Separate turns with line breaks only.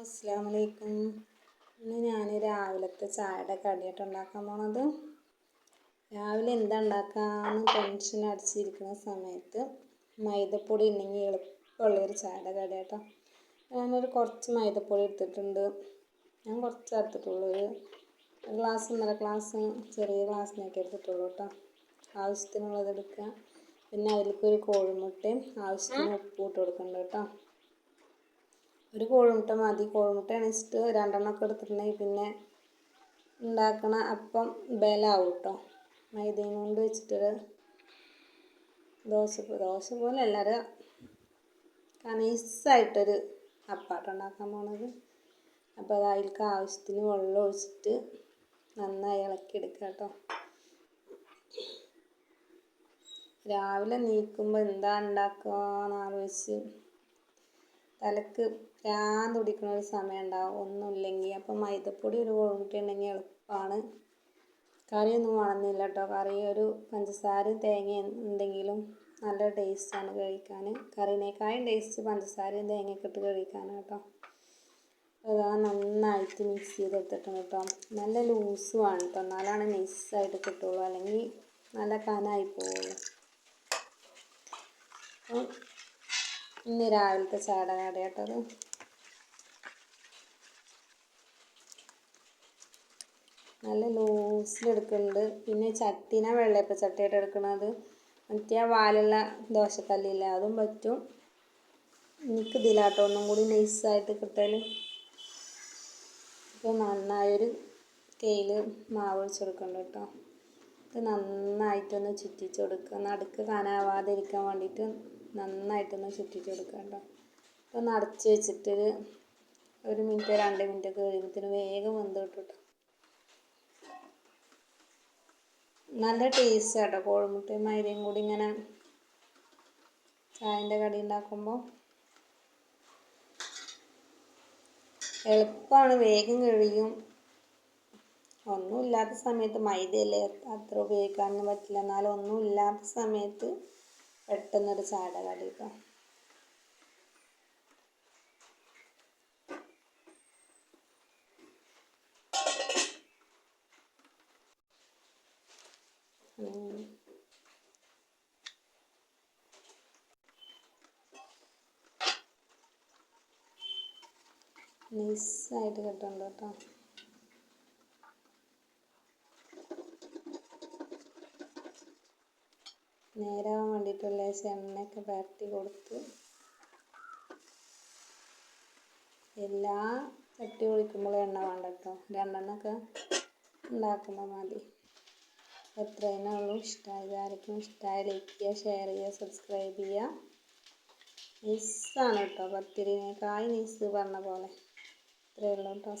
അസ്സാം വലൈക്കും ഇന്ന് ഞാൻ രാവിലത്തെ ചായയുടെ കടിയായിട്ട് ഉണ്ടാക്കാൻ പോണത്. രാവിലെ എന്താണ്ടാക്കാന്ന് ടെൻഷൻ അടിച്ചിരിക്കുന്ന സമയത്ത് മൈദപ്പൊടി ഉണ്ടെങ്കിൽ എളുപ്പമുള്ളൊരു ചായയുടെ കടിയാട്ടോ ഞാനൊരു കുറച്ച് മൈദപ്പൊടി എടുത്തിട്ടുണ്ട്. ഞാൻ കുറച്ച് എടുത്തിട്ടുള്ളൂ. ഒരു ഗ്ലാസ് ഒന്നര ഗ്ലാസ് ചെറിയ ഗ്ലാസ്സിനൊക്കെ എടുത്തിട്ടുള്ളൂ കേട്ടോ ആവശ്യത്തിനുള്ളത് എടുക്കുക പിന്നെ അതിലേക്ക് ഒരു കോഴിമുട്ടയും ആവശ്യത്തിന് ഉപ്പ് ഇട്ട് കൊടുക്കുന്നുണ്ട് കേട്ടോ ഒരു കോഴിമുട്ട മതി. കോഴിമുട്ടയാണ് വെച്ചിട്ട് രണ്ടെണ്ണമൊക്കെ എടുത്തിട്ടുണ്ടെങ്കിൽ പിന്നെ ഉണ്ടാക്കണ അപ്പം ബലാവും കേട്ടോ മൈദയും കൊണ്ട് വെച്ചിട്ടൊരു ദോശ ദോശ പോലെ എല്ലാവരും കനീസായിട്ടൊരു അപ്പാട്ട് ഉണ്ടാക്കാൻ പോണത്. അപ്പോൾ അത് അതിലേക്ക് ആവശ്യത്തിന് വെള്ളം ഒഴിച്ചിട്ട് നന്നായി ഇളക്കി എടുക്കുക കേട്ടോ രാവിലെ നീക്കുമ്പോൾ എന്താ ഉണ്ടാക്കുക എന്ന് ആലോചിച്ച് തലക്ക് ഭ്രാന്ത് പിടിക്കുന്ന ഒരു സമയം ഉണ്ടാവും ഒന്നുമില്ലെങ്കിൽ അപ്പം മൈദപ്പൊടി ഒരു ഉണ്ടെങ്കിൽ എളുപ്പമാണ്. കറിയൊന്നും വേണമെന്നില്ല കേട്ടോ. കറി ഒരു പഞ്ചസാരയും തേങ്ങയും എന്തെങ്കിലും നല്ല ടേസ്റ്റാണ് കഴിക്കാൻ. കറിനേക്കാളും ടേസ്റ്റ് പഞ്ചസാരയും തേങ്ങയൊക്കെ ഇട്ട് കഴിക്കാനാണ് കേട്ടോ. അതാ നന്നായിട്ട് മിക്സ് ചെയ്തെടുത്തിട്ടുണ്ട് കേട്ടോ. നല്ല ലൂസുമാണ് കേട്ടോ. എന്നാലാണ് നൈസായിട്ട് കിട്ടുള്ളൂ. അല്ലെങ്കിൽ നല്ല കനായി പോവുള്ളൂ. ഇന്ന് രാവിലത്തെ ചാട കേട്ടത് നല്ല ലൂസിലെടുക്കുന്നുണ്ട് പിന്നെ ചട്ടിന വെള്ളയപ്പ ചട്ടിയായിട്ട് എടുക്കുന്നത് മറ്റേ ആ വാലുള്ള ദോശക്കല്ലില്ല അതും പറ്റും. എനിക്ക് ഇതിലാട്ടോ ഒന്നും കൂടി നൈസായിട്ട് കിട്ടൽ ഇപ്പോൾ നന്നായൊരു കയ്യിൽ മാവ് ഒഴിച്ച് കൊടുക്കുന്നുണ്ട് കേട്ടോ. ഇത് നന്നായിട്ടൊന്ന് ചുറ്റിച്ച് കൊടുക്കുക നടുക്ക് കനാവാതിരിക്കാൻ വേണ്ടിയിട്ട് നന്നായിട്ടൊന്ന് ചുറ്റിച്ച് കൊടുക്കുക കേട്ടോ. ഒന്ന് അടച്ച് വെച്ചിട്ട് ഒരു മിനിറ്റ് രണ്ട് മിനിറ്റ് ഒക്കെ കഴിയുമ്പോഴത്തേന് വേഗം വെന്ത് കിട്ടും നല്ല ടേസ്റ്റ് കേട്ടോ. കോഴിമുട്ടയും മൈദയും കൂടി ഇങ്ങനെ ചായന്റെ കടി ഉണ്ടാക്കുമ്പോൾ എളുപ്പമാണ്. വേഗം കഴിയും. ഒന്നുമില്ലാത്ത സമയത്ത് മൈദയല്ലേ അത്ര ഉപയോഗിക്കാനൊന്നും പറ്റില്ല. എന്നാലും ഒന്നുമില്ലാത്ത സമയത്ത് പെട്ടെന്നൊരു ചാട കടി കേട്ടോ നൈസായിട്ട് കിട്ടുന്നുണ്ട് കേട്ടോ നേരാവാൻ വേണ്ടിയിട്ട് എണ്ണയൊക്കെ പരട്ടി കൊടുത്ത് എല്ലാ തട്ടി ഒഴിക്കുമ്പോഴും എണ്ണ വേണ്ട കേട്ടോ. രണ്ടെണ്ണമൊക്കെ ഉണ്ടാക്കുമ്പോൾ മതി. എത്രയെന്നേ ഉള്ളൂ. ഇഷ്ടമായത് ആർക്കും ഇഷ്ടമായ ലൈക്ക് ചെയ്യുക ഷെയർ ചെയ്യുക സബ്സ്ക്രൈബ് ചെയ്യുക. നിസ്സാണ് കേട്ടോ. പത്തിരിനേക്കായി നിസ് പറഞ്ഞ പോലെ. ഇത്രയേ ഉള്ളൂ കേട്ടോ.